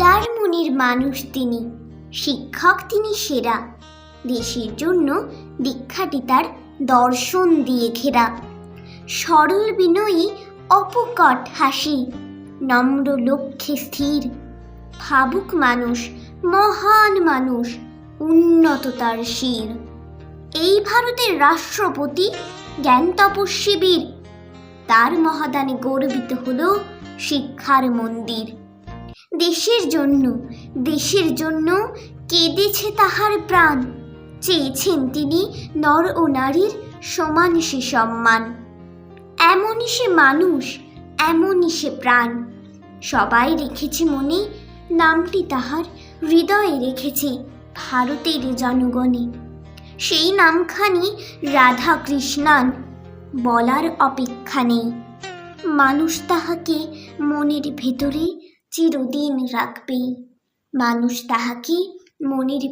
উদার মনের মানুষ তিনি, শিক্ষক তিনি সেরা। দেশের জন্য দীক্ষাটি তার দর্শন দিয়ে ঘেরা। সরল বিনয়ী, অপকট হাসি, নম্র লক্ষ্যে স্থির। ভাবুক মানুষ, মহান মানুষ, উন্নত তার শির। এই ভারতের রাষ্ট্রপতি জ্ঞান তপস্বী বীর। তার মহাদানে গর্বিত হল শিক্ষার মন্দির। দেশের জন্য দেশের জন্য কেঁদেছে তাহার প্রাণ। চেয়েছেন তিনি নর ও নারীর সমান সে সম্মান। এমনই সে মানুষ, এমনই সে প্রাণ। সবাই রেখেছে মনে, নামটি তাহার হৃদয়ে রেখেছে ভারতের জনগণে। সেই নামখানি রাধা কৃষ্ণান বলার অপেক্ষা নেই। মানুষ তাহাকে মনের ভেতরে চিরদিন রাখবে। মানুষ তাহাকে মনের